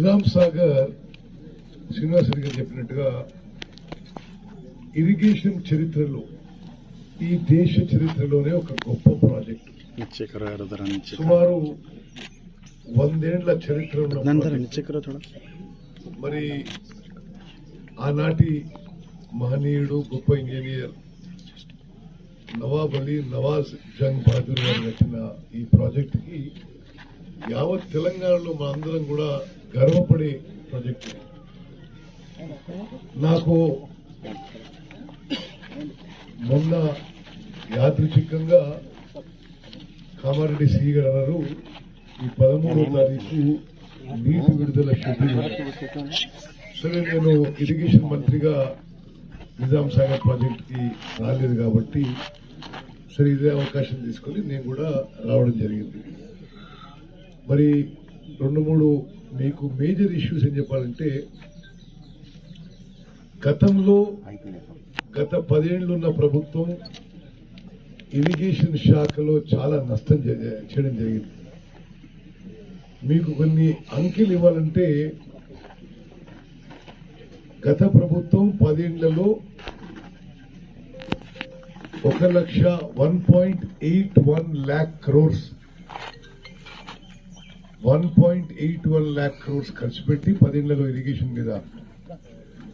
నిజాం సాగర్ శ్రీనివాసరెడ్డి గారు చెప్పినట్టుగా ఇరిగేషన్ చరిత్రలో ఈ దేశ చరిత్రలోనే ఒక గొప్ప ప్రాజెక్టు. సుమారు వందేళ్ళ చరిత్ర మరి ఆనాటి మహనీయుడు గొప్ప ఇంజనీర్ నవాబ్ అలీ నవాజ్ జంగ్ బహదూర్ గారు నచ్చిన ఈ ప్రాజెక్టుకి యావత్ తెలంగాణలో మా అందరం కూడా గర్వపడే ప్రాజెక్ట్ నాకు మొన్న యాదృచ్ఛికంగా కామారెడ్డి శ్రీ గారు అన్నారు ఈ పదమూడో తారీఖు నీటి విడుదల షెడ్యూల్ సరే నేను ఇరిగేషన్ మంత్రిగా నిజాం సాగర్ రాలేదు కాబట్టి సరే ఇదే అవకాశం తీసుకొని నేను కూడా రావడం జరిగింది. మరి రెండు మూడు మీకు మేజర్ ఇష్యూస్ ఏం చెప్పాలంటే గతంలో గత పదేళ్ళు ఉన్న ప్రభుత్వం ఇరిగేషన్ శాఖలో చాలా నష్టం జ- చేయడం జరిగింది. మీకు కొన్ని అంకెలు ఇవ్వాలంటే గత ప్రభుత్వం పదేళ్ళలో ఒక లక్ష one point eight one lakh crores one point eight one lakh crores ఖర్చు పెట్టి పదేళ్ళలో ఇరిగేషన్ మీద.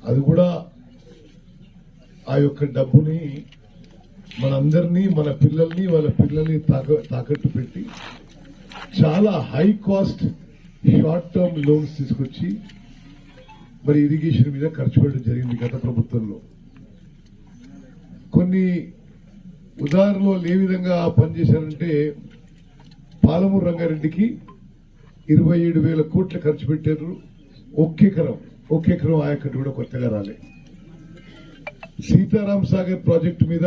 అది కూడా ఆ యొక్క డబ్బుని మనందరినీ మన పిల్లల్ని వాళ్ళ పిల్లల్ని తాక తాకట్టు పెట్టి చాలా high cost short term loans తీసుకొచ్చి మరి ఇరిగేషన్ మీద ఖర్చు పెట్టడం జరిగింది గత ప్రభుత్వంలో. కొన్ని ఉదాహరణలు ఏ విధంగా పనిచేశారంటే పాలమూరు రంగారెడ్డికి ఇరవై ఏడు వేల కోట్లు ఖర్చు పెట్టారు ఒక్కెకరం ఒక్కెకరం ఆయకట్టు కూడా కొత్తగా రాలే. సీతారాం సాగర్ ప్రాజెక్టు మీద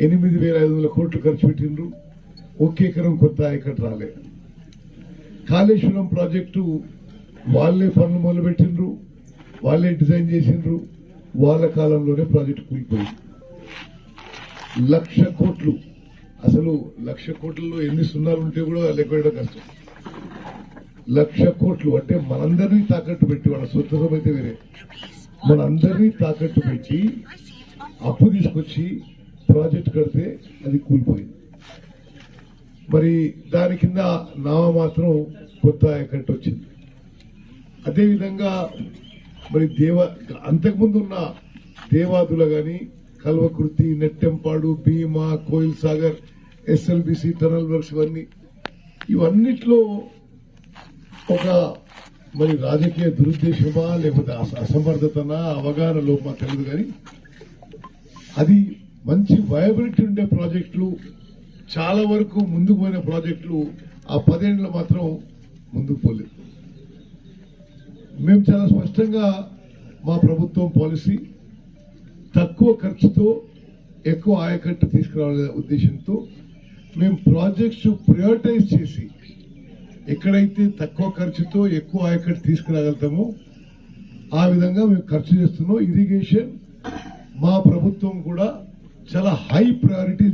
ఎనిమిది వేల ఐదు వందల కోట్లు ఖర్చు పెట్టిండ్రు ఒక్కెకరం కొత్త ఆయకట్టు రాలే. కాళేశ్వరం ప్రాజెక్టు వాళ్ళే పనులు మొదలుపెట్టిండ్రు వాళ్ళే డిజైన్ చేసిండ్రు. వాళ్ళ కాలంలోనే ప్రాజెక్టు కూలిపోయింది. లక్ష కోట్లు. అసలు లక్ష కోట్లలో ఎన్ని సున్నాలు ఉంటే కూడా లెక్కడం కష్టం. లక్ష కోట్లు అంటే మనందరినీ తాకట్టు పెట్టి వాళ్ళ సొంతం అయితే వేరే. మనందరినీ తాకట్టు పెట్టి అప్పు తీసుకొచ్చి ప్రాజెక్ట్ కడితే అది కూలిపోయింది. మరి దాని కింద నామ మాత్రం కొత్త ఆయకట్టు వచ్చింది. అదేవిధంగా మరి దేవ అంతకుముందు ఉన్న దేవాదుల కానీ Kalwakurthy Nettempadu Bhima Koil Sagar SLBC tunnel works ఇవన్నీ ఇవన్నిట్లో ఒక మరి రాజకీయ దురుద్దేశమా లేకపోతే అసమర్థతనా అవగాహన లోపమా తెలియదు కానీ అది మంచి వయబిలిటీ ఉండే ప్రాజెక్టులు చాలా వరకు ముందుకు పోయిన ప్రాజెక్టులు ఆ పదేళ్ళు మాత్రం ముందుకు పోలేదు. మేము చాలా స్పష్టంగా మా ప్రభుత్వం పాలసీ తక్కువ ఖర్చుతో ఎక్కువ ఆయకట్టు తీసుకురావాలనే ఉద్దేశంతో మేము ప్రాజెక్ట్స్ ప్రయారిటైజ్ చేసి ఎక్కడైతే తక్కువ ఖర్చుతో ఎక్కువ ఆయకట్టు తీసుకురాగలుగుతామో ఆ విధంగా మేము ఖర్చు చేస్తున్నాం. ఇరిగేషన్ మా ప్రభుత్వం కూడా చాలా హై ప్రయారిటీ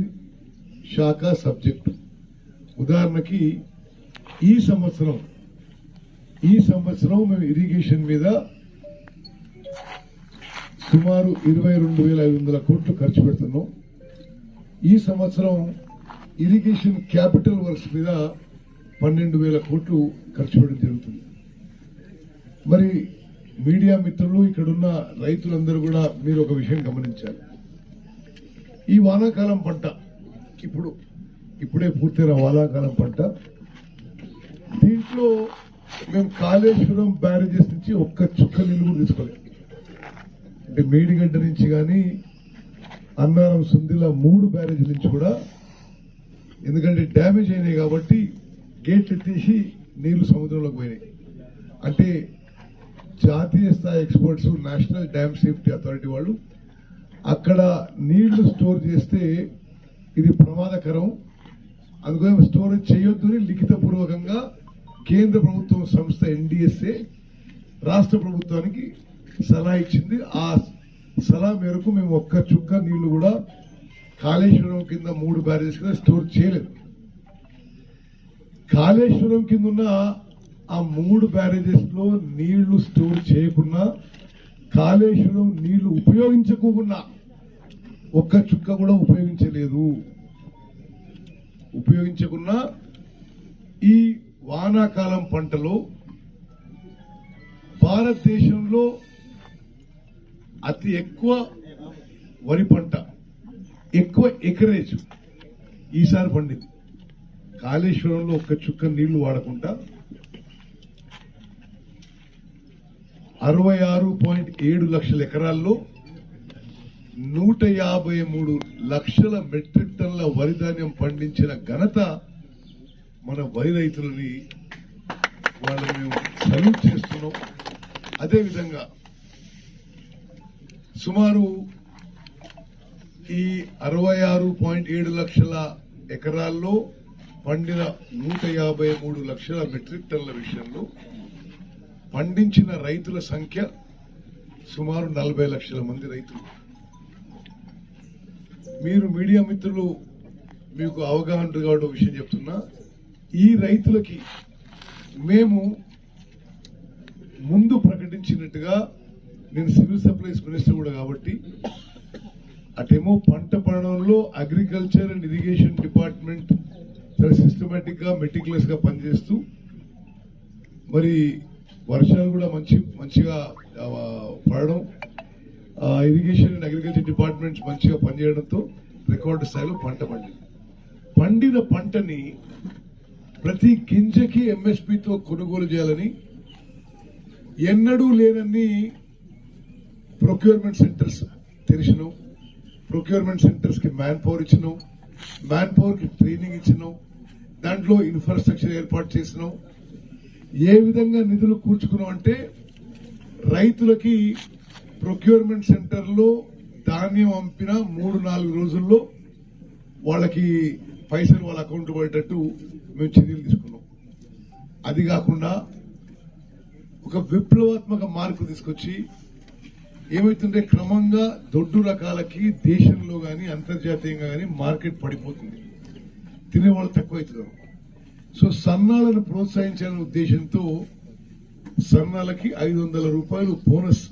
శాఖ సబ్జెక్టు ఉదాహరణకి ఈ సంవత్సరం ఈ సంవత్సరం మేము ఇరిగేషన్ మీద సుమారు ఇరవై రెండు వేల ఐదు వందల కోట్లు ఖర్చు పెడుతున్నాం. ఈ సంవత్సరం ఇరిగేషన్ క్యాపిటల్ వర్క్స్ మీద పన్నెండు వేల కోట్లు ఖర్చు పెట్టడం జరుగుతుంది. మరి మీడియా మిత్రులు ఇక్కడున్న రైతులందరూ కూడా మీరు ఒక విషయం గమనించాలి. ఈ వానాకాలం పంట ఇప్పుడు ఇప్పుడే పూర్తయిన వానాకాలం పంట దీంట్లో మేము కాళేశ్వరం బ్యారేజెస్ నుంచి ఒక్క చుక్క నీళ్ళు కూడా తీసుకోలేదు. అంటే మేడిగడ్డ నుంచి కానీ అన్నారం సుందిల మూడు బ్యారేజ్ నుంచి కూడా ఎందుకంటే డ్యామేజ్ అయినాయి కాబట్టి గేట్లు తీసి నీళ్ళు సముద్రంలోకి పోయినాయి. అంటే జాతీయ స్థాయి experts national dam safety authority వాళ్ళు అక్కడ నీళ్ళు స్టోర్ చేస్తే ఇది ప్రమాదకరం. అందుకని స్టోరేజ్ చేయొద్దని లిఖితపూర్వకంగా కేంద్ర ప్రభుత్వం సంస్థ ఎన్డీఎస్ఏ రాష్ట్ర ప్రభుత్వానికి సలహా ఇచ్చింది. ఆ సలహా మేరకు మేము ఒక్క చుక్క నీళ్ళు కూడా కాళేశ్వరం కింద మూడు బ్యారేజెస్ కింద స్టోర్ చేయలేదు. కాళేశ్వరం కింద ఉన్న ఆ మూడు బ్యారేజెస్లో నీళ్ళు స్టోర్ చేయకుండా కాళేశ్వరం నీళ్ళు ఉపయోగించకోకుండా ఒక్క చుక్క కూడా ఉపయోగించలేదు. ఉపయోగించకుండా ఈ వానాకాలం పంటలో భారతదేశంలో అతి ఎక్కువ వరి పంట ఎక్కువ ఎకరేజ్ ఈసారి పండింది. కాళేశ్వరంలో ఒక్క చుక్క నీళ్ళు వాడకుండా అరవై ఆరు పాయింట్ ఏడు లక్షల ఎకరాల్లో నూట యాభై మూడు లక్షల మెట్రిక్ టన్ల వరి ధాన్యం పండించిన ఘనత మన వరి రైతులని వాళ్ళని మేము సల్యూట్ చేస్తున్నాం. అదేవిధంగా సుమారు ఈ అరవై ఆరు పాయింట్ ఏడు లక్షల ఎకరాల్లో పండిన నూట యాభై మూడు లక్షల మెట్రిక్ టన్ల విషయంలో పండించిన రైతుల సంఖ్య సుమారు నలభై లక్షల మంది రైతులు. మీరు మీడియా మిత్రులు మీకు అవగాహన కావడం విషయం చెప్తున్నా ఈ రైతులకి మేము ముందు ప్రకటించినట్టుగా నేను సివిల్ సప్లైస్ మినిస్టర్ కూడా కాబట్టి అటేమో పంట పండడంలో అగ్రికల్చర్ అండ్ ఇరిగేషన్ డిపార్ట్మెంట్ చాలా సిస్టమేటిక్గా మెటిక్యులస్గా పనిచేస్తూ మరి వర్షాలు కూడా మంచి మంచిగా పడడం ఇరిగేషన్ అండ్ అగ్రికల్చర్ డిపార్ట్మెంట్స్ మంచిగా పనిచేయడంతో రికార్డు స్థాయిలో పంట పండింది. పండిన పంటని ప్రతి గింజకి ఎంఎస్పితో కొనుగోలు చేయాలని ఎన్నడూ లేనన్ని ప్రొక్యూర్మెంట్ సెంటర్స్ తెరిచినాం. ప్రొక్యూర్మెంట్ సెంటర్స్కి మ్యాన్ పవర్ ఇచ్చినాం. మ్యాన్ పవర్కి ట్రైనింగ్ ఇచ్చినాం. దాంట్లో ఇన్ఫ్రాస్ట్రక్చర్ ఏర్పాటు చేసినాం. ఏ విధంగా నిధులు కూర్చుకున్నాం అంటే రైతులకి ప్రొక్యూర్మెంట్ సెంటర్లో ధాన్యం పంపిన మూడు నాలుగు రోజుల్లో వాళ్ళకి పైసలు వాళ్ళ అకౌంట్ పడేటట్టు మేము చర్యలు తీసుకున్నాం. అది కాకుండా ఒక విప్లవాత్మక మార్పు తీసుకొచ్చి ఏమవుతుంటే క్రమంగా దొడ్డు రకాలకి దేశంలో కానీ అంతర్జాతీయంగా కానీ మార్కెట్ పడిపోతుంది. తినేవాళ్ళు తక్కువైతున్నారు. సో సన్నాలను ప్రోత్సహించాలనే ఉద్దేశంతో సన్నాలకి ఐదు వందల రూపాయలు బోనస్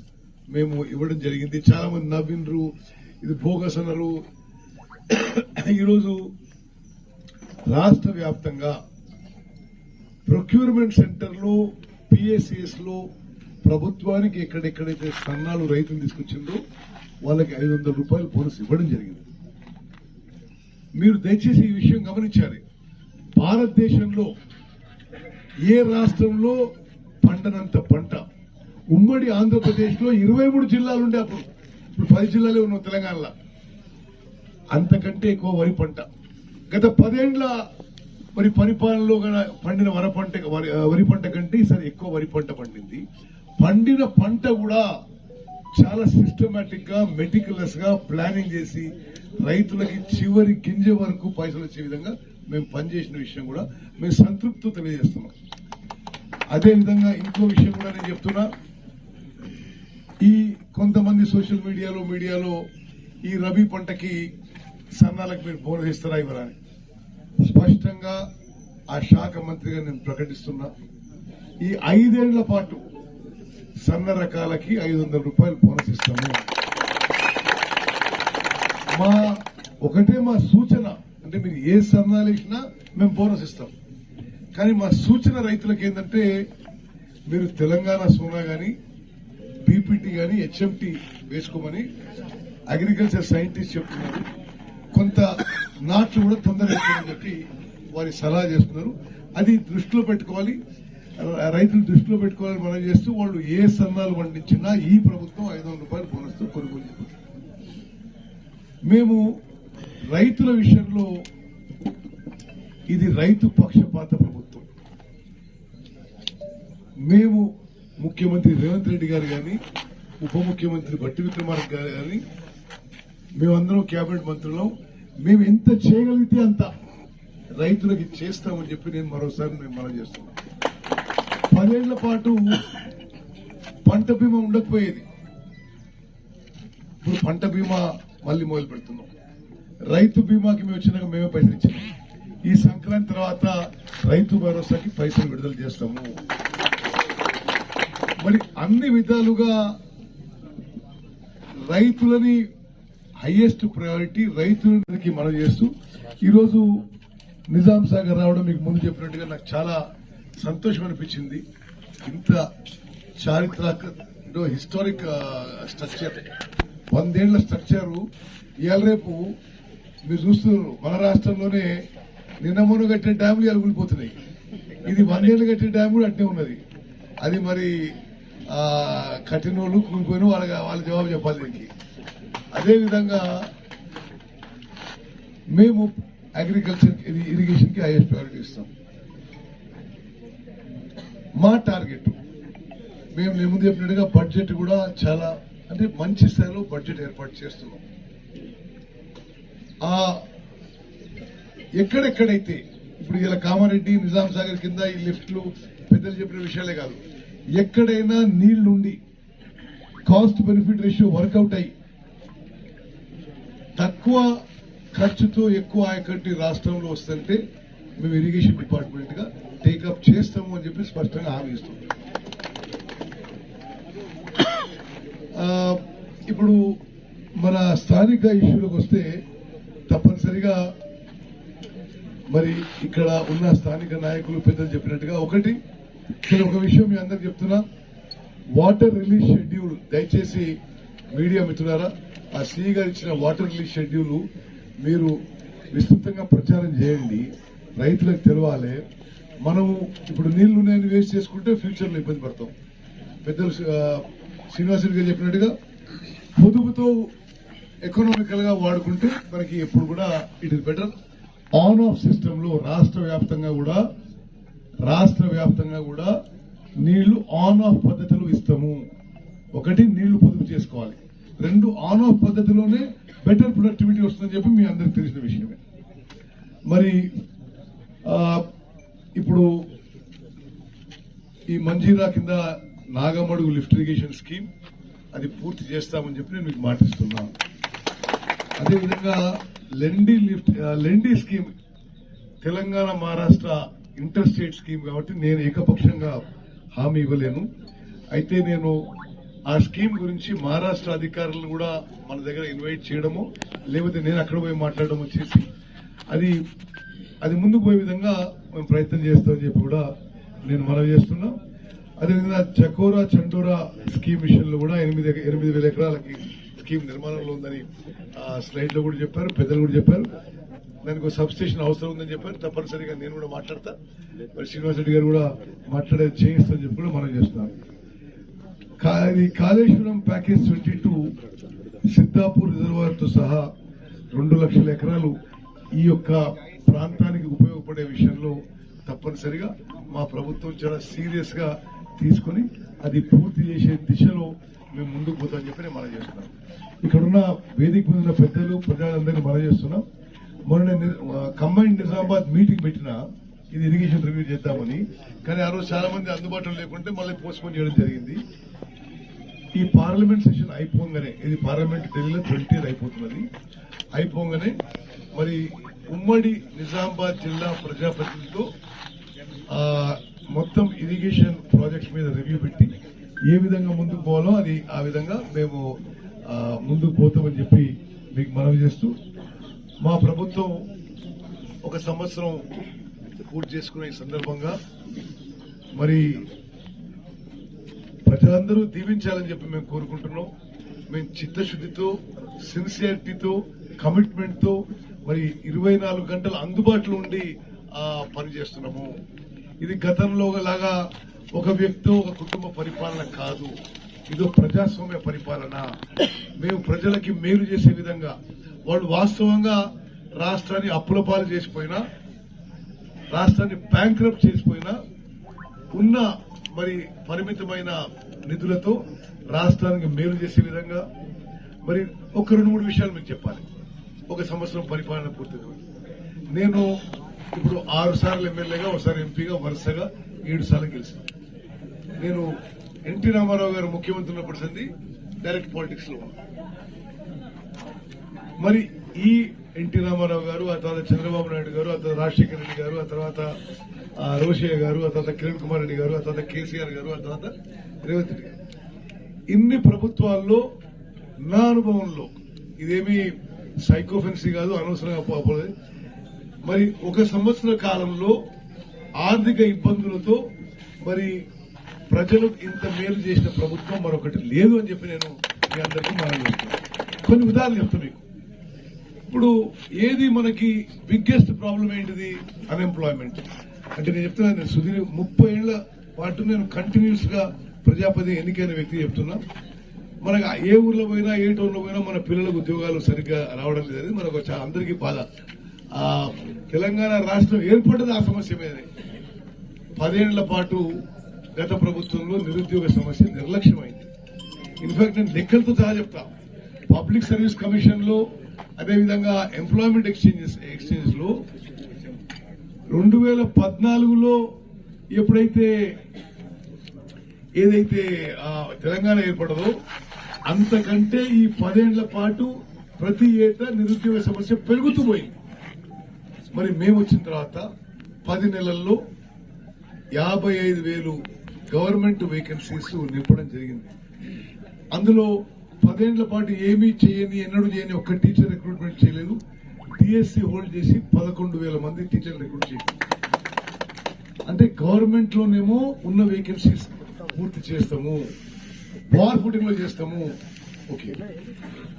మేము ఇవ్వడం జరిగింది. చాలా మంది నవ్వినరు. ఇది బోగస్ అన్నారు. ఈరోజు రాష్ట్ర వ్యాప్తంగా ప్రొక్యూర్మెంట్ సెంటర్లో పిఎస్సిఎస్లో ప్రభుత్వానికి ఎక్కడెక్కడైతే సన్నాలు రైతులు తీసుకొచ్చిందో వాళ్ళకి ఐదు వందల రూపాయలు బోనస్ ఇవ్వడం జరిగింది. మీరు దయచేసి ఈ విషయం గమనించాలి. భారతదేశంలో ఏ రాష్ట్రంలో పంటనంత పంట? ఉమ్మడి ఆంధ్రప్రదేశ్లో ఇరవై మూడు జిల్లాలు ఉండే అప్పుడు. ఇప్పుడు పది జిల్లాలే ఉన్నాం తెలంగాణలో. అంతకంటే ఎక్కువ వరి పంట. గత పదేండ్ల మరి పరిపాలనలో పండిన వర పంట వరి- వరి పంట కంటే ఈసారి ఎక్కువ వరి పంట పండింది. పండిన పంట కూడా చాలా సిస్టమేటిక్గా మెటికులస్గా ప్లానింగ్ చేసి రైతులకి చివరి గింజ వరకు పైసలు వచ్చే విధంగా మేము పనిచేసిన విషయం కూడా మేము సంతృప్తి తెలియజేస్తున్నాం. అదేవిధంగా ఇంకో విషయం కూడా నేను చెప్తున్నా. ఈ కొంతమంది సోషల్ మీడియాలో మీడియాలో ఈ రబీ పంటకి సన్నాలకు మీరు బోనస్ ఇస్తారా ఇవ్వరాని స్పష్టంగా ఆ శాఖ మంత్రిగా నేను ప్రకటిస్తున్నా. ఈ ఐదేళ్ళ పాటు సన్న రకాలకి ఐదు వందల రూపాయలు బోనస్ ఇస్తాము. మా ఒకటే మా సూచన అంటే మీరు ఏ సన్నాలు ఇచ్చినా మేము బోనస్ ఇస్తాం. కానీ మా సూచన రైతులకు ఏంటంటే మీరు తెలంగాణ సోనా కానీ బీపీటీ కానీ హెచ్ఎంటీ వేసుకోమని అగ్రికల్చర్ సైంటిస్ట్ చెప్తున్నారు. కొంత నాట్లు కూడా తొందరగా చెప్పి వారి సలహా చేస్తున్నారు. అది దృష్టిలో పెట్టుకోవాలి. రైతులు దృష్టిలో పెట్టుకోవాలని మనం చేస్తూ వాళ్ళు ఏ సన్నాలు పండించినా ఈ ప్రభుత్వం ఐదు వందల రూపాయలు బోనస్తో కొనుగోలు చేస్తుంది మేము రైతుల విషయంలో ఇది రైతు పక్షపాత ప్రభుత్వం. మేము ముఖ్యమంత్రి రేవంత్ రెడ్డి గారు కానీ ఉప ముఖ్యమంత్రి బట్టి విక్రమార్క గారు కానీ మేమందరం కేబినెట్ మంత్రులం. మేము ఎంత చేయగలిగితే అంత రైతులకి చేస్తామని చెప్పి నేను మరోసారి మేము మనం చేస్తున్నాం పదేళ్ళ పాటు పంట బీమా ఉండకపోయేది. ఇప్పుడు పంట బీమా మళ్ళీ మొదలు పెడుతున్నాం. రైతు బీమాకి మేము వచ్చినాక మేమే పైసలు ఇచ్చాం. ఈ సంక్రాంతి తర్వాత రైతు భరోసాకి పైసలు విడుదల చేస్తాము. మరి అన్ని విధాలుగా రైతులని హైయెస్ట్ ప్రయారిటీ రైతులకి మనం చేస్తూ ఈరోజు నిజాం సాగర్ రావడం మీకు ముందు చెప్పినట్టుగా నాకు చాలా సంతోషం అనిపించింది ఇంత చారిత్రక హిస్టారిక్ స్ట్రక్చర్. వందేళ్ళ స్ట్రక్చర్. ఇవాళ రేపు మీరు చూస్తున్నారు మన రాష్ట్రంలోనే నిన్న మొన్న కట్టిన డ్యాములు ఇవాళ కూలిపోతున్నాయి. ఇది వందేళ్ళు కట్టిన డ్యామ్ కూడా అట్నే ఉన్నది. అది మరి కట్టిన వాళ్ళు కూలిపోయిన వాళ్ళ వాళ్ళ జవాబు చెప్పాలి దీనికి. అదేవిధంగా మేము అగ్రికల్చర్ ఇరిగేషన్కి హైయెస్ట్ ప్రయారిటీ ఇస్తాం. మా టార్గెట్. మేము నేను ముందు చెప్పినట్టుగా బడ్జెట్ కూడా చాలా అంటే మంచి స్థాయిలో బడ్జెట్ ఏర్పాటు చేస్తున్నాం. ఆ ఎక్కడెక్కడైతే ఇప్పుడు ఇలా కామారెడ్డి నిజాం సాగర్ కింద ఈ లిఫ్ట్లు పెద్దలు చెప్పిన విషయాలే కాదు ఎక్కడైనా నీళ్ళుండి cost benefit ratio work out అయ్యి తక్కువ ఖర్చుతో ఎక్కువ ఆయకట్టి రాష్ట్రంలో వస్తుంటే మేము ఇరిగేషన్ డిపార్ట్మెంట్గా టేకప్ చేస్తాము అని చెప్పి స్పష్టంగా హామీ ఇస్తుంది ఇప్పుడు మన స్థానిక ఇష్యూలకు వస్తే తప్పనిసరిగా మరి ఇక్కడ ఉన్న స్థానిక నాయకులు పెద్దలు చెప్పినట్టుగా ఒకటి నేను ఒక విషయం మీ అందరికి చెప్తున్నా. వాటర్ రిలీజ్ షెడ్యూల్ దయచేసి మీడియా మిత్రులారా ఆ సీ గారు ఇచ్చిన వాటర్ రిలీజ్ షెడ్యూల్ మీరు విస్తృతంగా ప్రచారం చేయండి. రైతులకు తెలవాలి. మనము ఇప్పుడు నీళ్ళు ఉన్నాయని వేస్ట్ చేసుకుంటే ఫ్యూచర్లో ఇబ్బంది పడతాం. పెద్దలు ఆ, శ్రీనివాసులు గారు చెప్పినట్టుగా పొదుపుతో ఎకనామికల్గా వాడుకుంటే మనకి ఎప్పుడు కూడా it is better. On off సిస్టంలో రాష్ట్ర వ్యాప్తంగా కూడా రాష్ట్ర వ్యాప్తంగా కూడా నీళ్ళు ఆన్ ఆఫ్ పద్ధతిలో ఇస్తాము. ఒకటి నీళ్ళు పొదుపు చేసుకోవాలి. రెండు ఆన్ ఆఫ్ పద్ధతిలోనే బెటర్ ప్రొడక్టివిటీ వస్తుందని చెప్పి మీ అందరికి తెలిసిన విషయమే. మరి ఇప్పుడు ఈ మంజీరా కింద నాగమడుగు లిఫ్ట్ ఇరిగేషన్ స్కీమ్ అది పూర్తి చేస్తామని చెప్పి నేను మీకు మాటిస్తున్నాను అదేవిధంగా లెండి లిఫ్ట్ లెండి scheme Telangana Maharashtra interstate scheme కాబట్టి నేను ఏకపక్షంగా హామీ ఇవ్వలేను. అయితే నేను ఆ స్కీమ్ గురించి మహారాష్ట్ర అధికారులను కూడా మన దగ్గర ఇన్వైట్ చేయడము లేకపోతే నేను అక్కడ పోయి మాట్లాడడము చేసి అది అది ముందుకు పోయే విధంగా మేము ప్రయత్నం చేస్తామని చెప్పి కూడా నేను మనవి చేస్తున్నాం. అదేవిధంగా చకోరా చండోరా స్కీమ్ విషయంలో కూడా ఎనిమిది ఎనిమిది వేల ఎకరాలకి స్కీమ్ నిర్మాణంలో ఉందని స్లైడ్లో కూడా చెప్పారు పెద్దలు కూడా చెప్పారు. దానికి ఒక సబ్స్టేషన్ అవసరం ఉందని చెప్పారు. తప్పనిసరిగా నేను కూడా మాట్లాడతా. మరి శ్రీనివాస రెడ్డి గారు కూడా మాట్లాడేది చేయిస్తామని చెప్పి కూడా మనం చేస్తున్నాం. కా- ఇది Kaleshwaram package twenty two Siddhapur రిజర్వాయర్తో సహా రెండు లక్షల ఎకరాలు ఈ యొక్క ప్రాంతానికి ఉపయోగపడే విషయంలో తప్పనిసరిగా మా ప్రభుత్వం చాలా సీరియస్గా తీసుకుని అది పూర్తి చేసే దిశలో మేము ముందుకు పోతామని చెప్పి నేను మనం చేస్తున్నాం ఇక్కడున్న వేదిక మీద ఉన్న పెద్దలు ప్రజలందరినీ మనం చేస్తున్నాం. మొన్న కంబైన్డ్ నిజామాబాద్ మీటింగ్ పెట్టిన ఇది ఇరిగేషన్ రివ్యూ చేద్దామని. కానీ ఆ రోజు చాలా మంది అందుబాటులో లేకుంటే మళ్ళీ పోస్ట్పోన్ చేయడం జరిగింది. ఈ పార్లమెంట్ సెషన్ అయిపోగానే ఇది పార్లమెంట్ ఢిల్లీలో ట్వంటీ అయిపోతున్నది. అయిపోగానే మరి ఉమ్మడి నిజామాబాద్ జిల్లా ప్రజాప్రతినిధితో మొత్తం ఇరిగేషన్ ప్రాజెక్ట్స్ మీద రివ్యూ పెట్టి ఏ విధంగా ముందుకు పోవాలో అది ఆ విధంగా మేము ముందుకు పోతామని చెప్పి మీకు మనవి చేస్తూ మా ప్రభుత్వం ఒక సంవత్సరం పూర్తి చేసుకునే సందర్భంగా మరి ప్రజలందరూ దీవించాలని చెప్పి మేము కోరుకుంటున్నాం. మేము చిత్తశుద్ధితో సిన్సియారిటీతో కమిట్మెంట్తో మరి ఇరవై నాలుగు గంటలు అందుబాటులో ఉండి పనిచేస్తున్నాము ఇది గతంలో లాగా ఒక వ్యక్తి ఒక కుటుంబ పరిపాలన కాదు. ఇదో ప్రజాస్వామ్య పరిపాలన. మేము ప్రజలకి మేలు చేసే విధంగా వాళ్ళు వాస్తవంగా రాష్ట్రాన్ని అప్పుల పాలు చేసిపోయినా రాష్ట్రాన్ని బ్యాంక్రప్ట్ చేసిపోయినా ఉన్న మరి పరిమితమైన నిధులతో రాష్ట్రానికి మేలు చేసే విధంగా మరి ఒక రెండు మూడు విషయాలు మీకు చెప్పాలి. ఒక సంవత్సరం పరిపాలన పూర్తిగా నేను ఇప్పుడు ఆరు సార్లు ఎమ్మెల్యేగా ఒకసారి ఎంపీగా వరుసగా ఏడు సార్లు గెలిచాను నేను ఎన్టీ రామారావు గారు ముఖ్యమంత్రి ఉన్నప్పుడు సంది డైరెక్ట్ పాలిటిక్స్లో మరి ఈ ఎన్టీ రామారావు గారు ఆ తర్వాత చంద్రబాబు నాయుడు గారు ఆ తర్వాత రాజశేఖర రెడ్డి గారు ఆ తర్వాత రోషయ్య గారు ఆ తర్వాత కిరణ్ కుమార్ రెడ్డి గారు ఆ తర్వాత కేసీఆర్ గారు ఆ తర్వాత రేవంత్ రెడ్డి గారు. ఇన్ని ప్రభుత్వాల్లో నా అనుభవంలో ఇదేమి సైకోఫెన్సీ కాదు అనవసరంగా పోలేదు. మరి ఒక సంవత్సర కాలంలో ఆర్థిక ఇబ్బందులతో మరి ప్రజలు ఇంత మేలు చేసిన ప్రభుత్వం మరొకటి లేదు అని చెప్పి నేను మీ అందరికీ మనం కొన్ని ఉదాహరణలు చెప్తాను మీకు. ఇప్పుడు ఏది మనకి బిగ్గెస్ట్ ప్రాబ్లం ఏంటిది? అన్ఎంప్లాయ్మెంట్ అంటే నేను చెప్తున్నా నేను సుదీర్ ముప్పై ఏళ్ళ పాటు నేను కంటిన్యూస్గా ప్రజాపతి ఎన్నికైన వ్యక్తి చెప్తున్నా. మనకు ఏ ఊర్లో పోయినా ఏ టౌన్లో పోయినా మన పిల్లలకు ఉద్యోగాలు సరిగ్గా రావడం లేదని మనకు చాలా అందరికీ బాధ. తెలంగాణ రాష్ట్రం ఏర్పడ్డది ఆ సమస్య మీదనే. పదేళ్ళ పాటు గత ప్రభుత్వంలో నిరుద్యోగ సమస్య నిర్లక్ష్యమైంది. ఇన్ఫాక్ట్ నేను లెక్కలతో సహా చెప్తా. పబ్లిక్ సర్వీస్ కమిషన్లో అదేవిధంగా ఎంప్లాయ్మెంట్ ఎక్స్చేంజెస్ ఎక్స్చేంజ్లో రెండు వేల పద్నాలుగులో ఎప్పుడైతే ఏదైతే తెలంగాణ ఏర్పడదో అంతకంటే ఈ పదేళ్ళ పాటు ప్రతి ఏటా నిరుద్యోగ సమస్య పెరుగుతూ పోయింది. మరి మేము వచ్చిన తర్వాత పది నెలల్లో యాభై ఐదు వేలు గవర్నమెంట్ వేకెన్సీస్ నింపడం జరిగింది. అందులో పదేళ్ళ పాటు ఏమీ చేయని ఎన్నడూ చేయని ఒక్క టీచర్ రిక్రూట్మెంట్ చేయలేదు. డిఎస్సి హోల్డ్ చేసి పదకొండు వేల మంది టీచర్ రిక్రూట్ చేయలేదు. అంటే గవర్నమెంట్లోనేమో ఉన్న వేకెన్సీస్ పూర్తి చేస్తాము వార్ ఫుటింగ్లో చేస్తాము. ఓకే.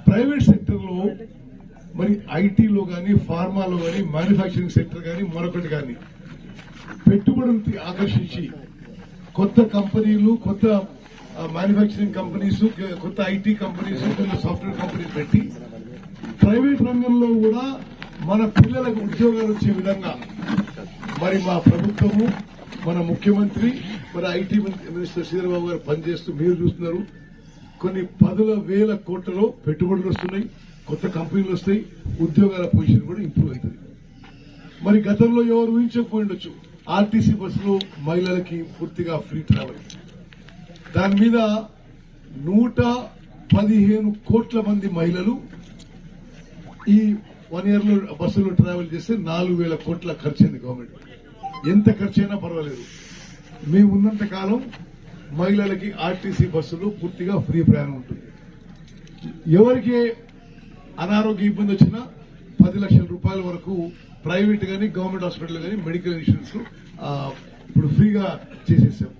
ప్రైవేట్ సెక్టర్లో మరి ఐటీలో కానీ ఫార్మాలో కానీ మ్యానుఫ్యాక్చరింగ్ సెక్టర్ కానీ మరొకటి కానీ పెట్టుబడులు ఆకర్షించి కొత్త కంపెనీలు కొత్త మ్యానుఫ్యాక్చరింగ్ కంపెనీస్ కొత్త ఐటీ కంపెనీస్ కొన్ని సాఫ్ట్వేర్ కంపెనీస్ పెట్టి ప్రైవేట్ రంగంలో కూడా మన పిల్లలకు ఉద్యోగాలు వచ్చే విధంగా మరి మా ప్రభుత్వము మన ముఖ్యమంత్రి మరి ఐటీ మినిస్టర్ శ్రీధరబాబు గారు పనిచేస్తూ మీరు చూస్తున్నారు. కొన్ని పదుల వేల కోట్లలో పెట్టుబడులు వస్తున్నాయి కొత్త కంపెనీలు వస్తాయి ఉద్యోగాల పొజిషన్ కూడా ఇంప్రూవ్ అవుతుంది. మరి గతంలో ఎవరు ఊహించకపోయి ఉండొచ్చు. ఆర్టీసీ బస్సులో మహిళలకి పూర్తిగా ఫ్రీ ట్రావెల్. దాని మీద నూట పదిహేను కోట్ల మంది మహిళలు ఈ వన్ ఇయర్లో బస్సులో ట్రావెల్ చేస్తే నాలుగు వేల కోట్ల ఖర్చు అయింది గవర్నమెంట్. ఎంత ఖర్చు అయినా పర్వాలేదు. మేము ఉన్నంత కాలం మహిళలకి ఆర్టీసీ బస్సులు పూర్తిగా ఫ్రీ ప్రయాణం ఉంటుంది. ఎవరికి అనారోగ్య ఇబ్బంది వచ్చినా పది లక్షల రూపాయల వరకు ప్రైవేట్ కానీ గవర్నమెంట్ హాస్పిటల్ కానీ మెడికల్ ఇన్సూరెన్స్ ఇప్పుడు ఫ్రీగా చేసేసాం.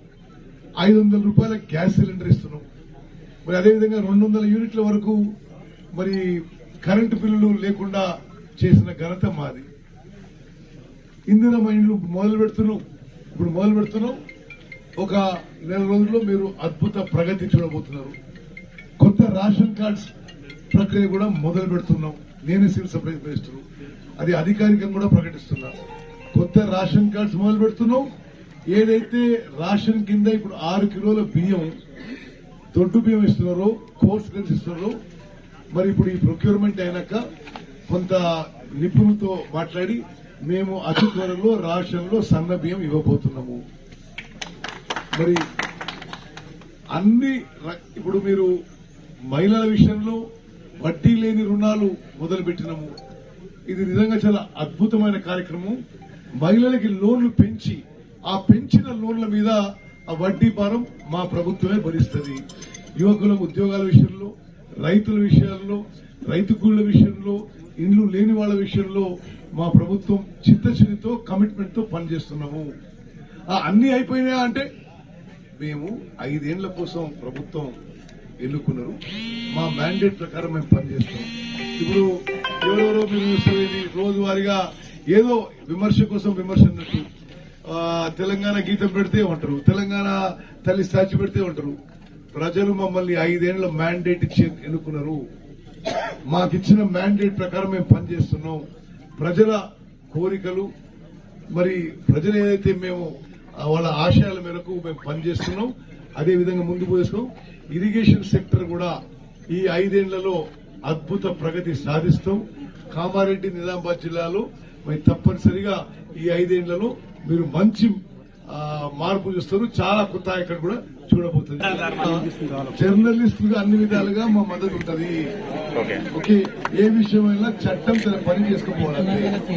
ఐదు వందల రూపాయల గ్యాస్ సిలిండర్ ఇస్తున్నాం. మరి అదేవిధంగా రెండు వందల యూనిట్ల వరకు మరి కరెంటు బిల్లులు లేకుండా చేసిన ఘనత మాది. ఇందిరా మైండ్లు మొదలు పెడుతున్నాం. ఇప్పుడు మొదలు పెడుతున్నాం. ఒక నెల రోజుల్లో మీరు అద్భుత ప్రగతి చూడబోతున్నారు. కొత్త రేషన్ కార్డ్స్ ప్రక్రియ కూడా మొదలు పెడుతున్నాం. నేనే సివిల్ సప్లై మినిస్టర్ అది అధికారికంగా కూడా ప్రకటిస్తున్నా. కొత్త రేషన్ కార్డ్స్ మొదలు పెడుతున్నాం. ఏదైతే రేషన్ కింద ఇప్పుడు ఆరు కిలోల బియ్యం దొడ్డు బియ్యం ఇస్తున్నారో కోర్స్ గన్స్ ఇస్తున్నారో మరి ఇప్పుడు ఈ ప్రొక్యూర్మెంట్ అయినాక కొంత నిపుణులతో మాట్లాడి మేము అతి త్వరలో రాష్ట్రంలో సన్న బియ్యం ఇవ్వబోతున్నాము. మరి అన్ని ఇప్పుడు మీరు మహిళల విషయంలో వడ్డీ లేని రుణాలు మొదలుపెట్టినము. ఇది నిజంగా చాలా అద్భుతమైన కార్యక్రమం. మహిళలకి లోన్లు పెంచి ఆ పెంచిన లోన్ల మీద ఆ వడ్డీ భారం మా ప్రభుత్వమే భరిస్తుంది. యువకుల ఉద్యోగాల విషయంలో రైతుల విషయాల్లో రైతు కూలీల విషయంలో ఇండ్లు లేని వాళ్ళ విషయంలో మా ప్రభుత్వం చిత్తశుద్ధితో కమిట్మెంట్తో పనిచేస్తున్నాము. అన్నీ అయిపోయినాయా అంటే మేము ఐదేళ్ళ కోసం ప్రభుత్వం ఎన్నుకున్నారు. మా మ్యాండేట్ ప్రకారం మేము పనిచేస్తాం. ఇప్పుడు ఎవరెవరో మీరు రోజువారీగా ఏదో విమర్శ కోసం విమర్శ అన్నట్టు తెలంగాణ గీతం పెడితే ఉంటారు తెలంగాణ తల్లి స్టాచ్యూ పెడితే ఉంటారు ప్రజలు మమ్మల్ని ఐదేళ్ళ మ్యాండేట్ ఇచ్చి ఎన్నుకున్నారు. మాకిచ్చిన మ్యాండేట్ ప్రకారం మేము పనిచేస్తున్నాం. ప్రజల కోరికలు మరి ప్రజలు ఏదైతే మేము వాళ్ళ ఆశయాల మేరకు మేము పనిచేస్తున్నాం. అదే విధంగా ముందుకు పోస్తున్నాం ఇరిగేషన్ సెక్టర్ కూడా ఈ ఐదేళ్ళలో అద్భుత ప్రగతి సాధిస్తాం. కామారెడ్డి నిజామాబాద్ జిల్లాలో మరి తప్పనిసరిగా ఈ ఐదేళ్ళలో మీరు మంచి మార్పు చూస్తారు. చాలా కొత్త ఇక్కడ కూడా చూడబోతుంది. జర్నలిస్ట్గా అన్ని విధాలుగా మా మద్దతు ఉంటది. ఓకే. ఏ విషయమైనా చట్టం తన పని చేసుకోపోవాలంటే